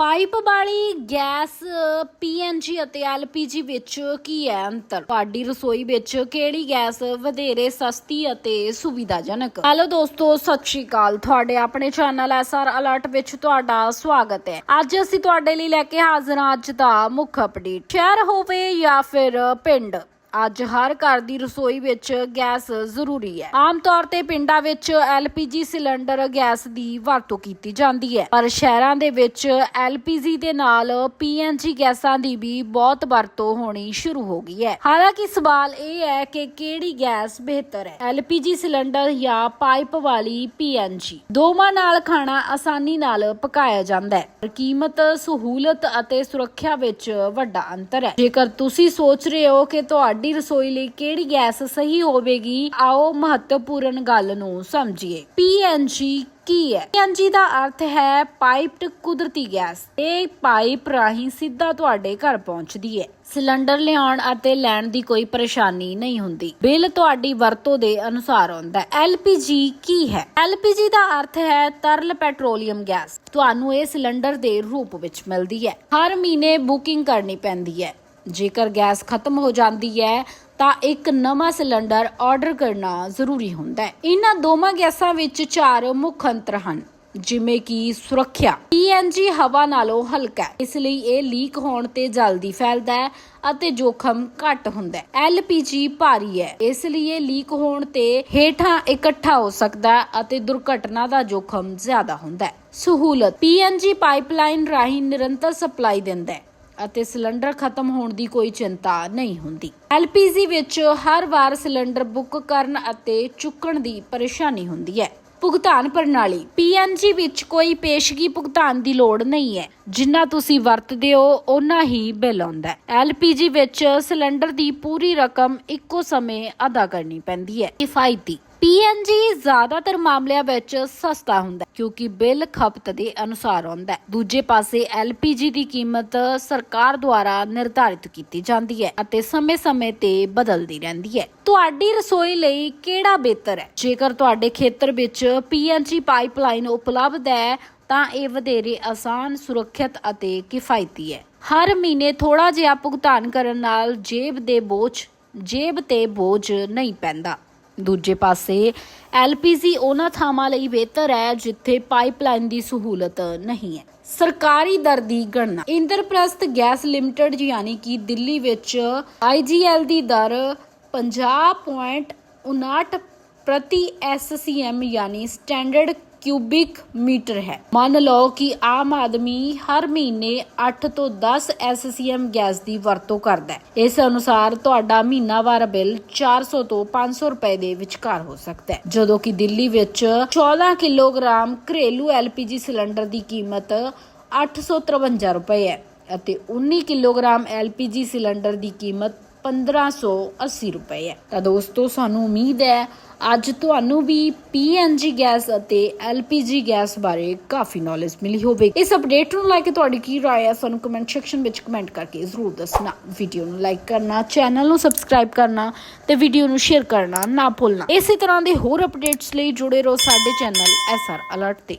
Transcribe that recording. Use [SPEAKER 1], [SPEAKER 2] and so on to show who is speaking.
[SPEAKER 1] Pipe ਵਾਲੀ gas PNG ਅਤੇ LPG ਵਿੱਚ ਕੀ ਹੈ ਅੰਤਰ? ਤੁਹਾਡੀ ਰਸੋਈ ਵਿੱਚ ਕਿਹੜੀ ਗੈਸ ਵਧੇਰੇ ਸਸਤੀ ਅਤੇ ਸੁਵਿਧਾਜਨਕ? ਹੈਲੋ ਦੋਸਤੋ, ਸਤਿ ਸ਼੍ਰੀ ਅਕਾਲ। ਤੁਹਾਡੇ ਆਪਣੇ ਚੈਨਲ ਐਸਆਰ ਅਲਰਟ ਵਿੱਚ ਤੁਹਾਡਾ ਸਵਾਗਤ ਹੈ। ਅੱਜ ਅਸੀਂ ਤੁਹਾਡੇ ਲਈ ਲੈ ਕੇ ਹਾਜ਼ਰ ਹਾਂ ਅੱਜ ਦਾ ਮੁੱਖ ਅਪਡੇਟ ਸ਼ਹਿਰ ਹੋਵੇ ਜਾਂ ਫਿਰ ਪਿੰਡ ਅੱਜ ਹਰ ਘਰ ਦੀ ਰਸੋਈ ਵਿੱਚ ਗੈਸ ਜ਼ਰੂਰੀ ਹੈ। ਆਮ ਤੌਰ ਤੇ ਪਿੰਡਾਂ ਵਿੱਚ ਐਲਪੀਜੀ ਸਿਲੰਡਰ ਗੈਸ ਦੀ ਵਰਤੋਂ ਕੀਤੀ ਜਾਂਦੀ ਹੈ। ਪਰ ਸ਼ਹਿਰਾਂ ਦੇ ਵਿੱਚ ਐਲਪੀਜੀ ਦੇ ਨਾਲ ਪੀਐਨਜੀ ਗੈਸਾਂ ਦੀ ਵੀ ਬਹੁਤ ਵਰਤੋਂ ਹੋਣੀ ਸ਼ੁਰੂ ਹੋ ਗਈ ਹੈ। ਹਾਲਾਂਕਿ ਸਵਾਲ ਇਹ ਹੈ ਕਿ ਕਿਹੜੀ ਗੈਸ ਬਿਹਤਰ ਹੈ? ਐਲਪੀਜੀ ਸਿਲੰਡਰ ਜਾਂ ਪਾਈਪ ਵਾਲੀ ਪੀਐਨਜੀ ਦੋਵਾਂ ਨਾਲ ਖਾਣਾ ਆਸਾਨੀ ਨਾਲ ਪਕਾਇਆ ਜਾਂਦਾ ਹੈ। ਪਰ ਕੀਮਤ, ਸਹੂਲਤ ਅਤੇ ਸੁਰੱਖਿਆ ਵਿੱਚ ਵੱਡਾ ਅੰਤਰ ਹੈ। ਜੇਕਰ ਤੁਸੀਂ ਸੋਚ ਰਹੇ ਹੋ ਕਿ ਤੁਹਾਡੇ ਰਸੋਈ ਲਈ ਕਿਹੜੀ ਗੈਸ ਸਹੀ ਹੋਵੇਗੀ? ਆਓ ਮਹੱਤਵਪੂਰਨ ਗੱਲ ਨੂੰ ਸਮਝੀਏ। ਪੀਐਨਜੀ ਕੀ ਹੈ? ਪੀਐਨਜੀ ਦਾ ਅਰਥ ਹੈ ਪਾਈਪਡ ਕੁਦਰਤੀ ਗੈਸ। ਇਹ ਪਾਈਪ ਰਾਹੀਂ ਸਿੱਧਾ ਤੁਹਾਡੇ ਘਰ ਪਹੁੰਚਦੀ ਹੈ। ਸਿਲੰਡਰ ਲਿਆਉਣ ਅਤੇ ਲੈਣ ਦੀ ਕੋਈ ਪਰੇਸ਼ਾਨੀ ਨਹੀਂ ਹੁੰਦੀ। ਬਿੱਲ ਤੁਹਾਡੀ ਵਰਤੋਂ ਦੇ ਅਨੁਸਾਰ ਆਉਂਦਾ ਹੈ। ਐਲਪੀਜੀ ਕੀ ਹੈ? ਐਲਪੀਜੀ ਦਾ ਅਰਥ ਹੈ ਤਰਲ ਪੈਟਰੋਲੀਅਮ ਗੈਸ। ਤੁਹਾਨੂੰ ਇਹ ਸਿਲੰਡਰ ਦੇ ਰੂਪ ਵਿੱਚ ਮਿਲਦੀ ਹੈ। ਹਰ ਮਹੀਨੇ ਬੁਕਿੰਗ ਕਰਨੀ ਪੈਂਦੀ ਹੈ। ਜੇਕਰ ਗੈਸ ਖਤਮ ਹੋ ਜਾਂਦੀ ਹੈ, ਤਾਂ ਇੱਕ ਨਵਾਂ ਸਿਲੰਡਰ ਆਰਡਰ ਕਰਨਾ ਜ਼ਰੂਰੀ ਹੁੰਦਾ ਹੈ। ਇਹਨਾਂ ਦੋਵਾਂ ਗੈਸਾਂ ਵਿੱਚ ਚਾਰ ਮੁੱਖ ਅੰਤਰ ਹਨ, ਜਿਵੇਂ ਕਿ ਸੁਰੱਖਿਆ। ਪੀਐਨਜੀ ਹਵਾ ਨਾਲੋਂ ਹਲਕਾ ਹੈ। ਇਸ ਲਈ ਇਹ ਲੀਕ ਹੋਣ ਤੇ ਜਲਦੀ ਫੈਲਦਾ ਹੈ ਅਤੇ ਜੋਖਮ ਘੱਟ ਹੁੰਦਾ ਹੈ। ਐਲਪੀਜੀ ਭਾਰੀ ਹੈ। ਇਸ ਲਈ ਇਹ ਲੀਕ ਹੋਣ ਤੇ ਹੇਠਾਂ ਇਕੱਠਾ ਹੋ ਸਕਦਾ ਹੈ ਅਤੇ ਦੁਰਘਟਨਾ ਦਾ ਜੋਖਮ ਜ਼ਿਆਦਾ ਹੁੰਦਾ ਹੈ। ਸਹੂਲਤ। ਪੀਐਨਜੀ ਪਾਈਪਲਾਈਨ ਰਾਹੀਂ ਨਿਰੰਤਰ ਸਪਲਾਈ ਦਿੰਦਾ ਹੈ। ਅਤੇ ਸਿਲੰਡਰ ਖਤਮ ਹੋਣ ਦੀ ਕੋਈ ਚਿੰਤਾ ਨਹੀਂ ਹੁੰਦੀ। ਐਲਪੀਜੀ ਵਿੱਚ ਹਰ ਵਾਰ ਸਿਲੰਡਰ ਬੁੱਕ ਕਰਨ ਅਤੇ ਚੁੱਕਣ ਦੀ ਪਰੇਸ਼ਾਨੀ ਹੁੰਦੀ ਹੈ। ਭੁਗਤਾਨ ਪ੍ਰਣਾਲੀ। ਪੀਐਨਜੀ ਵਿੱਚ ਕੋਈ ਪੇਸ਼ਗੀ ਭੁਗਤਾਨ ਦੀ ਲੋੜ ਨਹੀਂ ਹੈ। ਜਿੰਨਾ ਤੁਸੀਂ ਵਰਤਦੇ ਹੋ, ਓਨਾ ਹੀ ਬਿੱਲ ਆਉਂਦਾ ਹੈ। ਐਲਪੀਜੀ ਵਿੱਚ ਸਿਲੰਡਰ ਦੀ ਪੂਰੀ ਰਕਮ ਇੱਕੋ ਸਮੇਂ ਅਦਾ ਕਰਨੀ ਪੈਂਦੀ ਹੈ। ਕਿਫਾਇਤੀ। ਪੀਐਨਜੀ ਜ਼ਿਆਦਾਤਰ ਮਾਮਲਿਆਂ ਵਿੱਚ ਸਸਤਾ ਹੁੰਦਾ ਹੈ, ਕਿਉਂਕਿ ਬਿੱਲ ਖਪਤ ਦੇ ਅਨੁਸਾਰ ਆਉਂਦਾ ਹੈ। ਦੂਜੇ ਪਾਸੇ ਐਲਪੀਜੀ ਦੀ ਕੀਮਤ ਸਰਕਾਰ ਦੁਆਰਾ ਨਿਰਧਾਰਿਤ ਕੀਤੀ ਜਾਂਦੀ ਹੈ ਅਤੇ ਸਮੇਂ-ਸਮੇਂ ਤੇ ਬਦਲਦੀ ਰਹਿੰਦੀ ਹੈ। ਤੁਹਾਡੀ ਰਸੋਈ ਲਈ ਕਿਹੜਾ ਬਿਹਤਰ ਹੈ? ਜੇਕਰ ਤੁਹਾਡੇ ਖੇਤਰ ਵਿੱਚ ਪੀਐਨਜੀ ਪਾਈਪਲਾਈਨ ਉਪਲਬਧ ਹੈ, ਤਾਂ ਇਹ ਵਧੇਰੇ ਆਸਾਨ, ਸੁਰੱਖਿਅਤ ਅਤੇ ਕਿਫਾਇਤੀ ਹੈ। ਹਰ ਮਹੀਨੇ ਥੋੜਾ ਜਿਹਾ ਭੁਗਤਾਨ ਕਰਨ ਨਾਲ ਜੇਬ ਦੇ ਬੋਝ, ਜੇਬ ਤੇ ਬੋਝ ਨਹੀਂ ਪੈਂਦਾ। ਦੂਜੇ ਪਾਸੇ, ਐਲਪੀਜੀ ਉਹਨਾਂ ਥਾਵਾਂ ਲਈ ਬਿਹਤਰ ਹੈ ਜਿੱਥੇ ਪਾਈਪਲਾਈਨ ਦੀ ਸਹੂਲਤ ਨਹੀਂ ਹੈ। ਸਰਕਾਰੀ ਦਰ ਦੀ ਗਣਨਾ। ਇੰਦਰਪ੍ਰਸਥ ਗੈਸ ਲਿਮਟਿਡ ਯਾਨੀ ਕਿ ਦਿੱਲੀ ਵਿੱਚ ਆਈਜੀਐਲ ਦੀ ਦਰ 50.59 ਪ੍ਰਤੀ ਐਸਸੀਐਮ ਯਾਨੀ ਸਟੈਂਡਰਡ ਕਿਊਬਿਕ ਮੀਟਰ ਹੈ। ਮੰਨ ਲਓ ਕਿ ਆਮ ਆਦਮੀ ਹਰ ਮਹੀਨੇ 8 ਤੋਂ 10 ਐਸਸੀਐਮ ਗੈਸ ਦੀ ਵਰਤੋਂ ਕਰਦਾ ਹੈ। ਇਸ ਅਨੁਸਾਰ ਤੁਹਾਡਾ ਮਹੀਨਾਵਾਰ ਬਿੱਲ 400 ਤੋਂ 500 ਰੁਪਏ ਦੇ ਵਿਚਕਾਰ ਹੋ ਸਕਦਾ ਹੈ। ਜਦੋਂ ਕਿ ਦਿੱਲੀ ਵਿੱਚ 14 ਕਿਲੋਗ੍ਰਾਮ ਘਰੇਲੂ ਐਲਪੀਜੀ ਸਿਲੰਡਰ ਦੀ ਕੀਮਤ 853 ਰੁਪਏ ਹੈ ਅਤੇ 19 ਕਿਲੋਗ੍ਰਾਮ ਐਲਪੀਜੀ ਸਿਲੰਡਰ ਦੀ ਕੀਮਤ 1580 ਰੁਪਏ ਹੈ। ਤਾਂ ਦੋਸਤੋ, ਸਾਨੂੰ ਉਮੀਦ ਹੈ ਅੱਜ ਤੁਹਾਨੂੰ ਵੀ ਪੀਐਨਜੀ ਗੈਸ ਅਤੇ ਐਲਪੀਜੀ ਗੈਸ ਬਾਰੇ ਕਾਫੀ ਨੌਲੇਜ ਮਿਲੀ ਹੋਵੇਗੀ ਇਸ ਅਪਡੇਟ ਨੂੰ ਲੈ ਕੇ ਤੁਹਾਡੀ ਕੀ ਰਾਏ ਹੈ, ਸਾਨੂੰ ਕਮੈਂਟ ਸੈਕਸ਼ਨ ਵਿੱਚ ਕਮੈਂਟ ਕਰਕੇ ਜ਼ਰੂਰ ਦੱਸਣਾ। ਵੀਡੀਓ ਨੂੰ ਲਾਈਕ ਕਰਨਾ ਚੈਨਲ ਨੂੰ ਸਬਸਕ੍ਰਾਈਬ ਕਰਨਾ ਤੇ ਵੀਡੀਓ ਨੂੰ ਸ਼ੇਅਰ ਕਰਨਾ ਨਾ ਭੁੱਲਣਾ। ਇਸੇ ਤਰ੍ਹਾਂ ਦੇ ਹੋਰ ਅਪਡੇਟਸ ਲਈ ਜੁੜੇ ਰਹੋ ਸਾਡੇ ਚੈਨਲ ਐਸਆਰ ਅਲਰਟ ਤੇ।